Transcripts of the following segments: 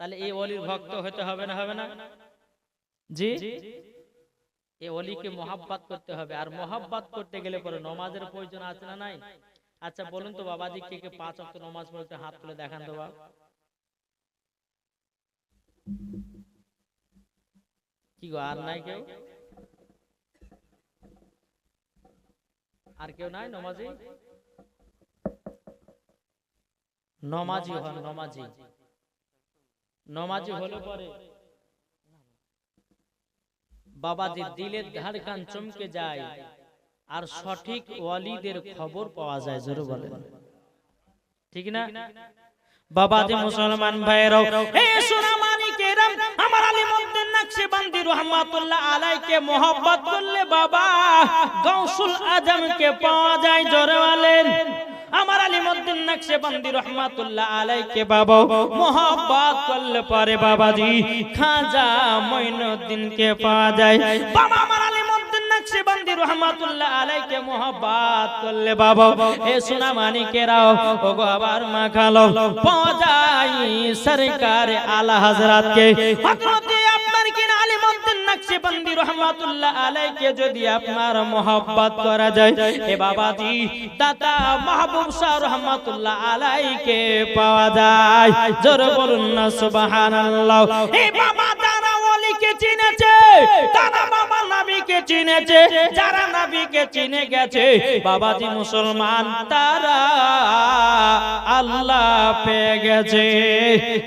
তাহলে এই অলির ভক্ত হতে হবে না হবে না? জি? এই অলিকে মোহাব্বত করতে হবে। আর মোহাব্বত করতে গেলে পরে নমাজের প্রয়োজন আছে না নাই? আচ্ছা বলুন তো বাবাজি কে কে পাঁচ অক্ট নমাজ পড়তে হাত তুলে দেখান তো বাবা। কি গো আর নাই কেউ? আর কেউ নাই নমাজি? নমাজি হন নমাজি। নমাজি হলে পরে। বাবাজি দিলের ধারখান চমকে যায়। আর সঠিক ওয়ালিদের খবর পাওয়া যায় জোরে বলেন। ঠিক না? বাবাজি মুসলমান ভাইরাও হে সোনামানিকেরাম আমার আলিমউদ্দিন নকশবন্দি রহমাতুল্লাহ আলাইকে মোহব্বত করলে বাবা গাউসুল আজমকে পাওয়া যায় জোরে বলেন। আমার আলিমউদ্দিন নকশবন্দি রহমাতুল্লাহ আলাইকে বাবা মোহব্বত করলে পরে বাবাজি খাজা মঈনুদ্দিনকে পাওয়া যায়। বাবা আমার আলিমউদ্দিন নকশবন্দি রহমাতুল্লাহ আলাইকে মোহব্বত করলে বাবা এ সোনা মানিকেরাও ওগো আবার মাখালো পাওয়া যায় সরকার আলা হযরতকে। হযরতে রহমাতুল্লাহ আলাইকে যদি আপনার মোহব্বত করা যায় এ বাবাজি দাতা মাহবুব শাহ আলাইকে পাওয়া যায়। জোর বলুন না তারা বাবা চিনেছে চিনে গেছে, বাবাজি মুসলমান, তারা আল্লাহ পেয়ে গেছে।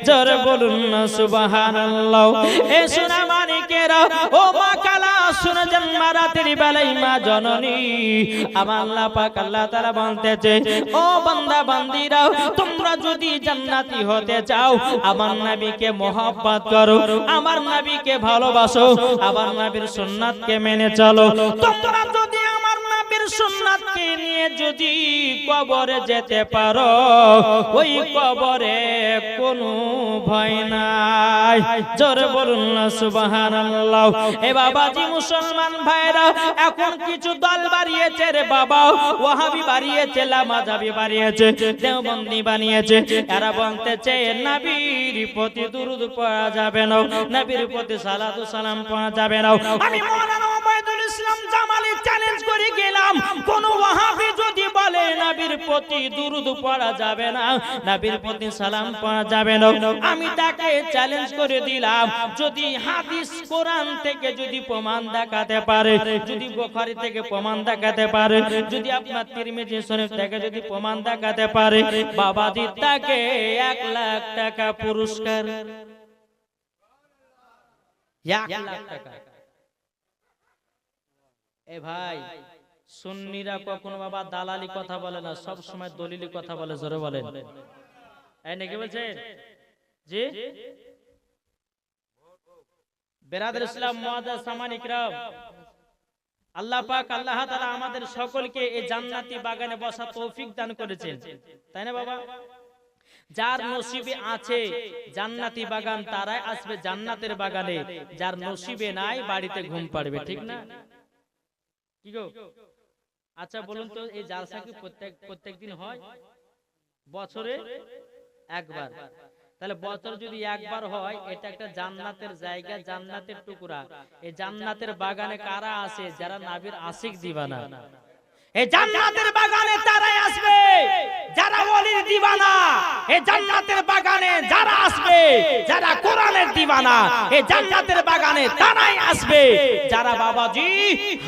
জোর বলুন না, সুবহানাল্লাহ। এ সোনা মানিকেরা ও মা কালা, শুনে মা জননী। আমার তাআলা বলতেছে, ও বান্দা, বান্দিরা, তোমরা যদি জান্নাতি হতে চাও, আমার নবীকে মহব্বত করো, আমার নবীকে ভালোবাসো, আমার নবীর সুন্নাতকে মেনে চলো। তোমরা যদি যদি কবরে যেতে পারো, ওই কবরে কোনো ভয় নাই। জোরে বলুন না, সুবহানাল্লাহ। এ বাবাজি মুসলমান ভাইরা, এখন কিছু দল বাড়িয়েছে রে বাবা। ওয়াহাবি বাড়িয়েছে, লামাজাবি বাড়িয়েছে, দেওবন্দি বানিয়েছে। এরা বলতেছে, নবীর প্রতি দুরুদ পড়া যাবে না, নবীর প্রতি সালাতু সালাম পড়া যাবে না। আমি মাওলানা ওবায়দুল ইসলাম জামালি চ্যালেঞ্জ করে গেলাম। কোন ওয়াহাবি প্রতি দুরুদ পড়া যাবে না প্রতি সালাম পড়া যাবে না। আমি তাকে চ্যালেঞ্জ করে দিলাম, যদি হাদিস কোরআন থেকে যদি প্রমাণ দেখাতে পারে, যদি থেকে প্রমাণ দেখাতে পারে, যদি আপনার তিরমিজি শরীফ থেকে যদি প্রমাণ দেখাতে পারে তাকে এক লাখ টাকা পুরস্কার। এ ভাই সুন্নিরা কখনো বাবা দালালি কথা বলে না, সব সময় দলিলি কথা বলে, জোরে বলেন এই নাকি বলছেন জি? বেরাদুল ইসলাম মুআদ্দাস সামান ইকরাম আল্লাহ পাক, আল্লাহ তাআলা আমাদের সকলকে এই জান্নাতি বাগানে বসা তৌফিক দান করেছেন। তাই না বাবা? যার নসিবে আছে জান্নাতি বাগান, তারাই আসবে জান্নাতের বাগানে। যার নসিবে নাই, বাড়িতে ঘুম পাড়বে, ঠিক না? কি গো? আচ্ছা বলুন তো এই জালসা কি প্রত্যেক প্রত্যেক দিন হয়? বছরে একবার। তাহলে বছর যদি একবার হয় এটা একটা জান্নাতের জায়গা জান্নাতের টুকরা। এই জান্নাতের বাগানে কারা আছে? যারা নাবির আশিক দিবানা। এই জান্নাতের বাগানে তারাই আসবে। যারা ওলির দিবানা এই জান্নাতের বাগানে যারা আসবে, যারা কোরআনের দিবানা এই জান্নাতের বাগানে তারাই আসবে। যারা বাবাজি,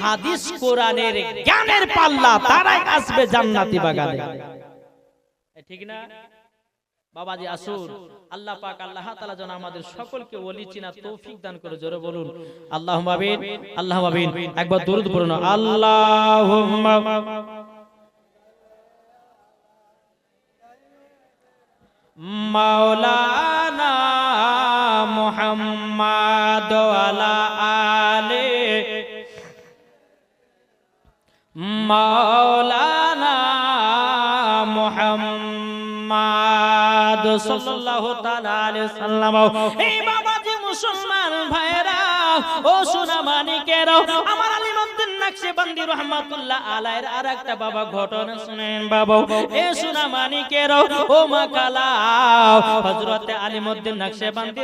হাদিস কোরআনের জ্ঞানের পাল্লা, তারাই আসবে জান্নাতি বাগানে। ঠিক না? বাবাজি আসুন। আল্লাহ পাক আল্লাহ তাআলা যেন আমাদের সকলকে ওলি চিনা তৌফিক দান করে জোরে বলুন। আল্লাহুম্মা আমিন। আল্লাহুম্মা আমিন। একবার দরুদ পড়ুন। আল্লাহুম্মা মাওলানা সাল্লাল্লাহু তাআলা আলাইহি সাল্লাম এই বাবাজি মুসলমান ভাইরা ও সোনা মানিকেরা আমার আলিমউদ্দিন নকশবন্দি রহমাতুল্লাহ আলাইহির আরেকটা বাবা ঘটনা শুনেন এ সোনা মানিকেরা ও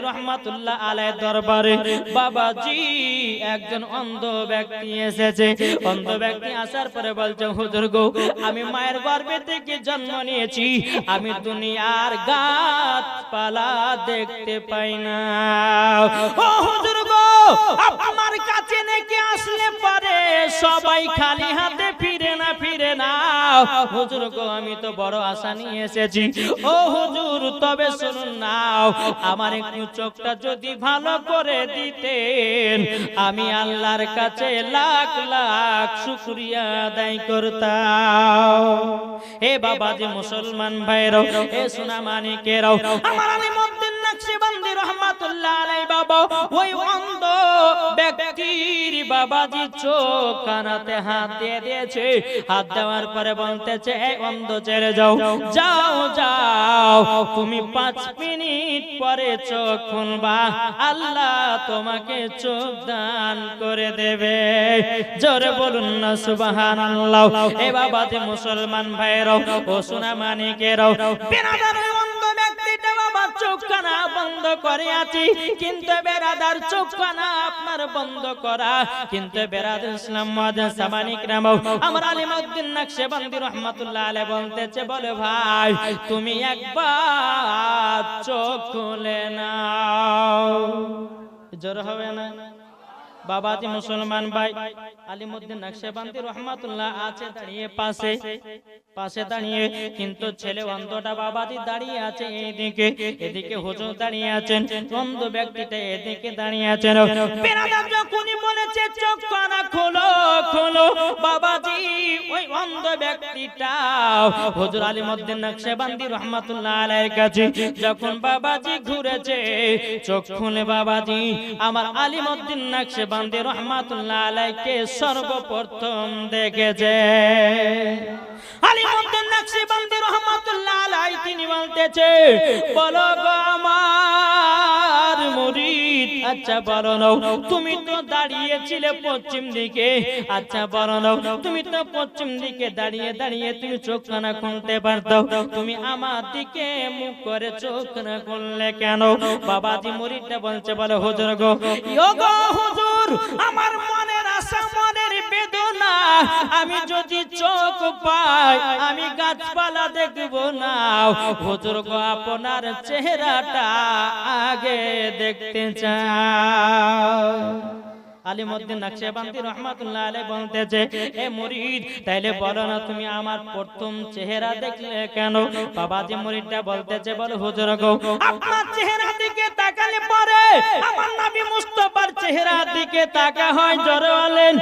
রহমাতুল্লাহ দরবারে বাবাজি একজন অন্ধ ব্যক্তি এসেছে। অন্ধ ব্যক্তি আসার পরে বলছে, হুজুর গো, আমি মায়ের গর্ভে থেকে জন্ম নিয়েছি। আমি দুনিয়ার গাছপালা দেখতে পাই না। ও হুজুর গো আমার সবাই খালি হাতে ফিরে না ফিরে না। হুজুর গো আমি তো বড় আশা নিয়ে এসেছি। ও হুজুর তবে শুনুন নাও। আমার একটু চোখটা যদি ভালো করে দিতেন আমি আল্লাহর কাছে লাখ লাখ শুকরিয়া আদায় করতাম। হে বাবা যে মুসলমান ভাইরাও হে সোনা মানিকেরাও আমার আলিমউদ্দিন নকশবন্দি রহমাতুল্লাহ আলাই বাবা ওই ব্যক্তির বাবাজি চোখ কানাতে হাত দিয়ে দিয়েছে। হাত দেওয়ার পরে বলতেছে অন্ধ ছেড়ে যাও। যাও যাও। তুমি পাঁচ মিনিট পরে চোখ খুলবা। আল্লাহ তোমাকে চোখ দান করে দেবে। জোরে বলুন না সুবাহান আল্লাহ এ বাবা যে মুসলমান ভাইরাও ও সোনা মানিকেরাও বন্ধ করে আছি। কিন্তু বেরাদার চোখখানা আপনার বন্ধ করা। কিন্তু বেরাদ ইসলাম মাদার সামানিক রাম আমার আলিমউদ্দিন নকশবন্দি রহমাতুল্লাহ আলাইহি বলতেছে, বলে ভাই, তুমি একবার চোখ খুলে নাও। জোর হবে না? বাবাজি মুসলমান ভাই, আলিমুদ্দিন নকশবন্দি রহমাতুল্লাহ আছে দাঁড়িয়ে পাশে পাশে দাঁড়িয়ে, কিন্তু ছেলে অন্তটা বাবাজি দাঁড়িয়ে আছে এইদিকে এদিকে হুজুর দাঁড়িয়ে আছেন অন্ধ ব্যক্তিটা এদিকে দাঁড়িয়ে আছেন। যখনই বলেছে, চোখ কানা খোলো খোলো বাবাজি, ওই অন্ধ ব্যক্তিটা। হুজুর আলাইহির কাছে যখন বাবাজি ঘুরেছে, চোখ খুলে বাবাজি, আমার আলাইকে সর্বপ্রথম দেখেছে। তিনি বলতেছে, বলো আচ্ছা বলো তুমি তো দাঁড়িয়েছিলে পশ্চিম দিকে আচ্ছা নাও তুমি তো পশ্চিম দিকে দাঁড়িয়ে দাঁড়িয়ে তুমি চোখ না খুলতে পারতো। তুমি আমার দিকে মুখ করে চোখ না খুললে কেন? বাবাজি মুরিদটা বলছে, বলে, হুজুর গো। গো হুজুর, আমার মনের আশা, মনের বেদনা, আমি যদি চোখ পাই, আমি গাছপালা দেখব না। হুজুর গো, আপনার চেহারাটা আগে দেখতে চাই। আলিমউদ্দিন নকশবন্দি রহমাতুল্লাহ আলাইহি বলতেছে এ মুরিদ তাইলে বলো না তুমি আমার প্রথম চেহারা দেখলে কেন? বাবাজি মুরিদটা বলতেছে বলো হুজুর গো আপনার চেহারা দিকে তাকালে পরে আমার নবী মুস্তাফার চেহারা দিকে তাকা হয় জোরে বলেন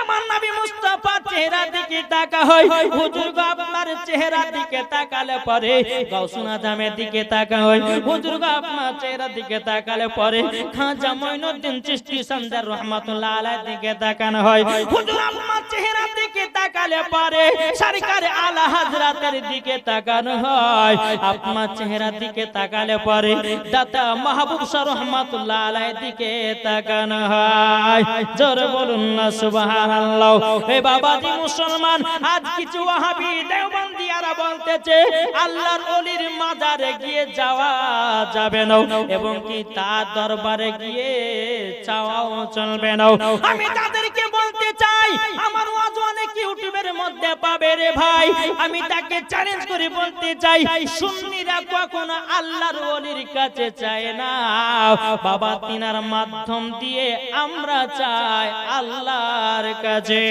আমার নবী মুস্তাফার চেহারা দিকে তাকা হয়, হুজুর গো, আপনার চেহারা দিকে তাকালে পরে গাউসুন আজমের দিকে তাকা হয়, হুজুর গো, আপনার চেহারা দিকে তাকালে পরে খাজা মঈনুদ্দিন চিশতি সন্দার রহমাতুল্লাহ আলাইহির দিকে তাকানো হয়। হুজুর, আপনার চেহারা দিকে তাকালে পরে সরকার আলা হযরতের দিকে তাকানো হয়। আপনার চেহারা দিকে তাকালে পরে দাতা মাহবুব শাহ রহমাতুল্লাহ আলাইহির দিকে তাকানো হয়। জোরে বলুন না, সুবহান মুসলমান, আজ কিছু ওয়াহাবি দেওবন্দিয়ারা আল্লাহর ওলির মাজারে গিয়ে যাওয়া যাবে না এবং কি তার দরবারে গিয়ে চাওয়াও চলবে না। আমি তাদেরকে বলতে চাই। আমার ওয়াজ অনেক ইউটিউবের মধ্যে পাবে রে ভাই। আমি তাকে চ্যালেঞ্জ করে বলতে চাই, সুন্নিরা কখনো আল্লাহর ওলির কাছে চায় না। বাবা তিনার মাধ্যম দিয়ে আমরা চাই আল্লাহর কাছে।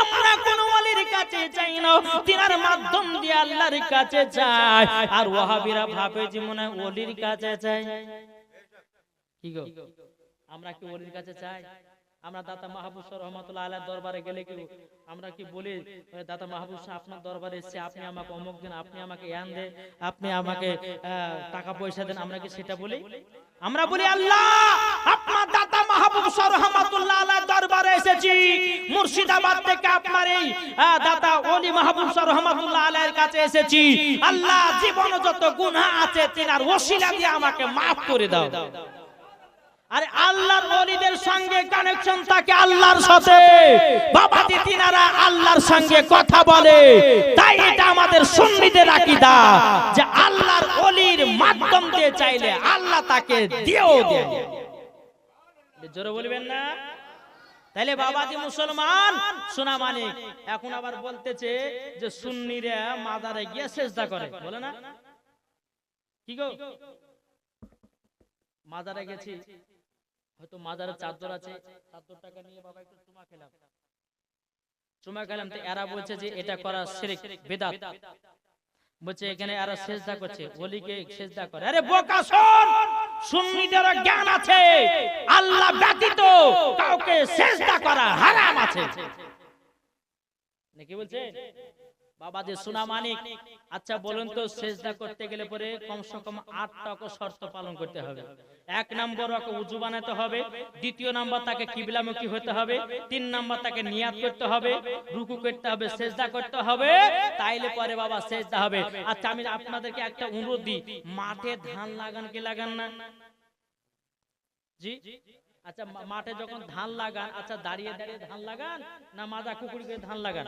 আমরা কোন ওলির কাছে চাই না, তিনার মাধ্যম দিয়ে আল্লাহর কাছে চাই। আর ওয়াহাবিরা ভাবে যে মনে ওলির কাছে চাই কি গো? আমরা কি ওলির কাছে চাই? আমরা দাতা মাহবুব রহমতুল্লাহ আলাহ দরবারে গেলে কি আমরা কি বলি দাতা মাহবুব শাহ আপনার দরবারে এসেছে আপনি আমাকে অমুক দিন, আপনি আমাকে ইয়ান দেন, আপনি আমাকে টাকা পয়সা দেন, আমরা কি সেটা বলি? আমরা বলি, আল্লাহ, আপনার দাতা মাহবুব রহমতুল্লাহ আলাহ দরবারে এসেছি, মুর্শিদাবাদ থেকে আপনার এই দাতা ওলি মাহবুব রহমতুল্লাহ আলাইয়ের কাছে এসেছি। আল্লাহ, জীবনে যত গুনাহ আছে, তিনার ওসিলা দিয়ে আমাকে মাফ করে দাও। আরে আল্লাহর ওলিদের সঙ্গে কানেকশন থাকে আল্লাহর সাথে। বাবাজি তিনারা আল্লাহর সঙ্গে কথা বলে। তাই এটা আমাদের সুন্নিদের আকীদা যে আল্লাহর ওলির মাধ্যম দিয়ে চাইলে আল্লাহ তাকে জোরে বলবেন না? তাইলে বাবাজি মুসলমান, শোনা মানে এখন আবার বলতেছে যে সুন্নিরা মাজারে গিয়ে সেজদা করে। বলে না? কি গো? মাজারে গেছি। হয়তো মাজারের চাদর আছে চাদর টাকা নিয়ে বাবা একটু চুমা খেলাম। চুমা খেলাম তো এরা বলছে যে এটা করা শিরিক বেদাত। বলছে এখানে এরা সেজদা করছে ওলিকে সেজদা করে। আরে বোকা শোন! সুন্নিদের জ্ঞান আছে আল্লাহ ব্যতীত কাউকে সেজদা করা হারাম আছে। নাকি বলছে? বাবা যে সোনা মানিক আচ্ছা বলুন তো সেজদা করতে গেলে পরে কমসে কম আটটা শর্ত পালন করতে হবে। এক নম্বর ওকে উজু বানাতে হবে দ্বিতীয় নাম্বার তাকে কিবলামুখী হতে হবে তিন নাম্বার তাকে নিয়াত করতে হবে রুকু করতে হবে সেজদা করতে হবে তাইলে পরে বাবা সেজদা হবে। আচ্ছা আমি আপনাদেরকে একটা অনুরোধ দিই মাঠে ধান লাগান কি লাগান না? জি? আচ্ছা মাঠে যখন ধান লাগান আচ্ছা দাঁড়িয়ে দাঁড়িয়ে ধান লাগান না মাজা কুকুরি করে ধান লাগান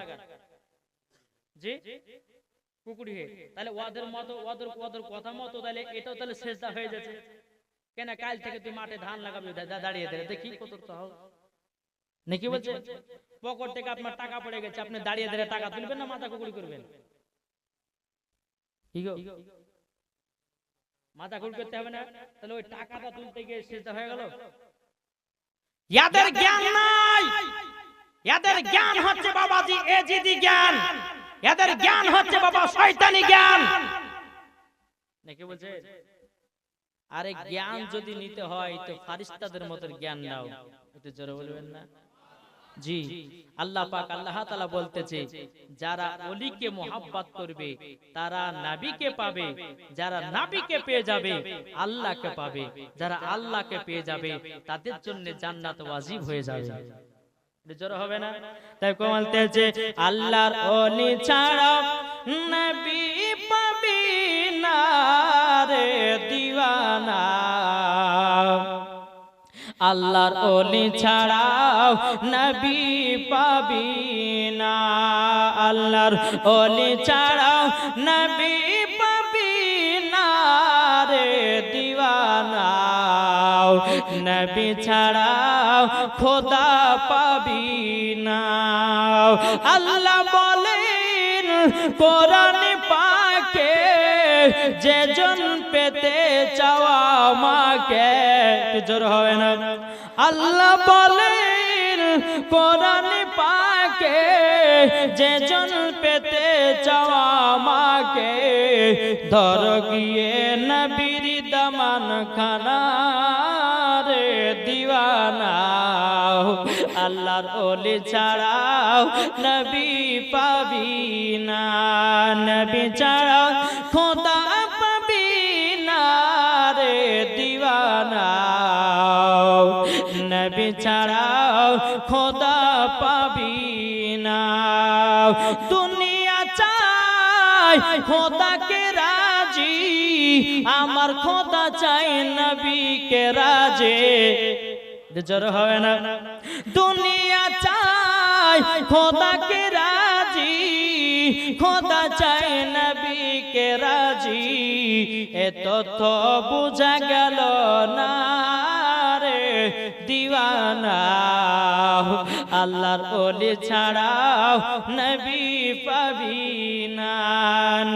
জি কুকুরি হয়ে তাহলে ওদের মতো ওদের ওদের কথা মতো তাহলে এটাও তাহলে শেষদা হয়ে যাচ্ছে। কেন কাল থেকে তুই মাঠে ধান লাগাবি দাঁড়িয়ে দাঁড়িয়ে, দেখি কত হও নাকি বলছে? পকেট থেকে আপনার টাকা পড়ে গেছে, আপনি দাঁড়িয়ে দাঁড়িয়ে টাকা তুলবেন না মাথা কুকুরি করবেন? মাথা কুকুরি করতে হবে না? তাহলে ওই টাকাটা তুলতে গিয়ে শেষদা হয়ে গেল? ইয়াদের জ্ঞান নাই! এদের জ্ঞান হচ্ছে বাবাজি, এজিদি জ্ঞান। এদের জ্ঞান হচ্ছে বাবা শয়তানি জ্ঞান। নাকি বলছে? আরে জ্ঞান যদি নিতে হয় তো ফারিস্তাদের মতো জ্ঞান নাও। একটু জোরে বলবেন না? জি, আল্লাহ পাক আল্লাহ তাআলা বলতেছে, যারা ওলিকে মোহাব্বত করবে, তারা নাবিকে পাবে, যারা নাবিকে পেয়ে যাবে, আল্লাহকে পাবে। যারা আল্লাহকে পেয়ে যাবে, তাদের জন্য জান্নাত ওয়াজিব হয়ে যাবে। জোর হবে না? তাই আল্লাহর ওলি ছাড়া নবী পাবি না রে দিওয়ানা। আল্লাহর ওলি ছাড়াও নবী পাবি না। আল্লাহর ওলি ছাড়াও নবী নবী ছাড়াও খোদা পাবি না। আল্লাহ বলেন, কোরআন পাকে যে জন পেতে চাওয়া মাকে জোর হবে না। আল্লাহ বলেন, কোরআন পাকে যে জন পেতে চাওয়া মাকে ধর গিয়ে নবীর দমান খানা আল্লাহর ওলি ছাড়াও নবী পাবি না। নবী ছাড়াও খোদা পাবি না রে দিওয়ানা। নবী ছাড়াও খোদা পাবি না। দুনিয়া চাই খোদাকে রাজি, আমার খোদা চাই নবীকে রাজে। জোর হবে না? চাই, খোদাকে রাজি, খোদা চাই নবীকে রাজি। এ তথ্য বুঝা গেল না রে দিওয়ানা। আল্লাহর ওলি ছাড়াও নবী পাবি না।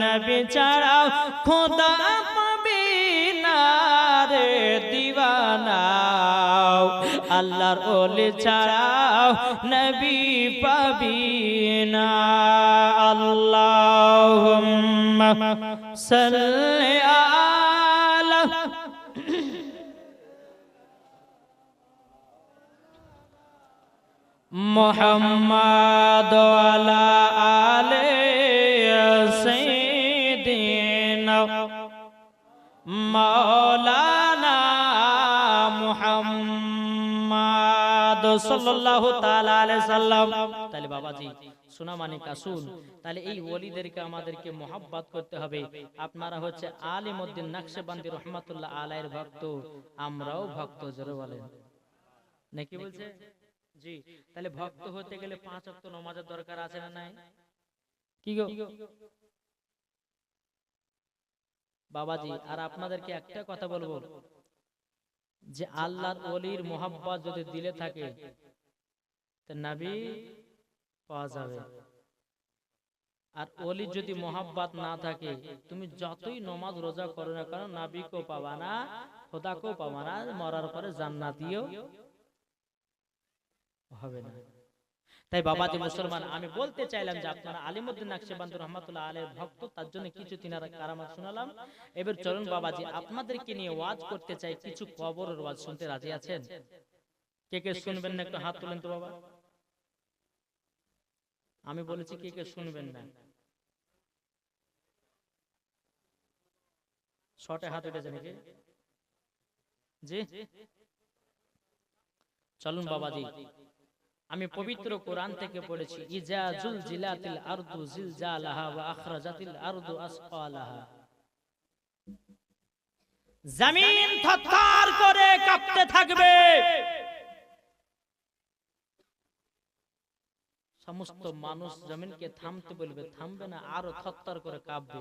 নবী ছাড়াও খোদা আল্লাহর ওলি ছাড়াও নবী পাবি না। আল্লাহুম্মা সাল্লি আলা মোহাম্মদ আলা তাহলে বাবাজি, শোনা মানে তাহলে এই ওলিদেরকে আমাদেরকে করতে হবে। আপনারা হচ্ছে ভক্ত, আমরাও ভক্ত, জোরে বলেন। নাকি বলছে? জি, তাহলে ভক্ত হতে গেলে পাঁচ দরকার আছে না নাই? কি গো? বাবাজি, আর আপনাদেরকে একটা কথা বলব। যে আল্লাহর ওলির মোহাব্বত যদি দিলে থাকে নাবি পাওয়া যাবে। আর অলি যদি মোহাব্বত না থাকে, তুমি যতই নমাজ রোজা করো না কারণ নাবিকেও পাবা না, খোদাকেও পাবা না মরার পরে জান্নাতিও হবে না। তাই বাবাজি মুসলমান আমি বলতে চাইলাম যে আপনারা আলিমুদ্দিন নাকশেবান্দ রহমাতুল্লাহ আলের ভক্ত তার জন্য কিছু তিনারা কারামাত শোনালাম। এবার চলুন বাবাজি আপনাদেরকে নিয়ে ওয়াজ করতে চাই কিছু কবরের ওয়াজ শুনতে রাজি আছেন? কে কে শুনবেন না একটু হাত তুলেন তো বাবা। আমি বলেছি কে কে শুনবেন না। শটে হাত উঠেছে নাকি? জি? চলুন বাবাজি। আমি পবিত্র কোরআন থেকে পড়েছি ইজা জুল জিলাতিল আরদু জিলজালাহা ওয়া আখরাজাতিল আরদু আসফালাহা। জমিন থরথর করে কাঁপতে থাকবে। সমস্ত মানুষ জমিনকে থামতে বলবে থামবে না আরও থরথর করে কাঁপবে।